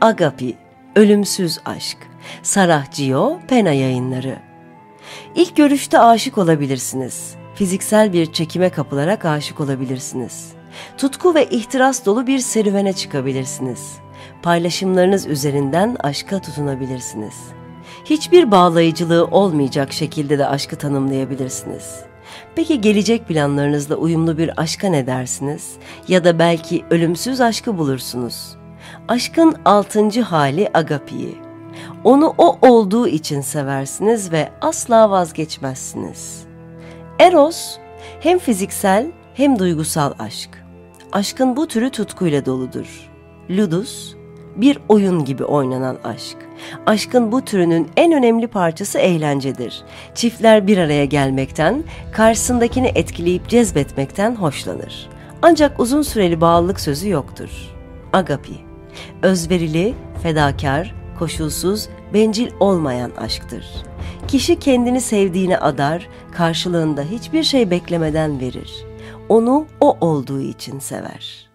Agapi, Ölümsüz Aşk, Sarah Gio, Pena Yayınları. İlk görüşte aşık olabilirsiniz. Fiziksel bir çekime kapılarak aşık olabilirsiniz. Tutku ve ihtiras dolu bir serüvene çıkabilirsiniz. Paylaşımlarınız üzerinden aşka tutunabilirsiniz. Hiçbir bağlayıcılığı olmayacak şekilde de aşkı tanımlayabilirsiniz. Peki gelecek planlarınızla uyumlu bir aşka ne dersiniz? Ya da belki ölümsüz aşkı bulursunuz. Aşkın altıncı hali agapiyi. Onu o olduğu için seversiniz ve asla vazgeçmezsiniz. Eros hem fiziksel hem duygusal aşk. Aşkın bu türü tutkuyla doludur. Ludus bir oyun gibi oynanan aşk. Aşkın bu türünün en önemli parçası eğlencedir. Çiftler bir araya gelmekten, karşısındakini etkileyip cezbetmekten hoşlanır. Ancak uzun süreli bağlılık sözü yoktur. Agapi, özverili, fedakar, koşulsuz, bencil olmayan aşktır. Kişi kendini sevdiğine adar, karşılığında hiçbir şey beklemeden verir. Onu o olduğu için sever.''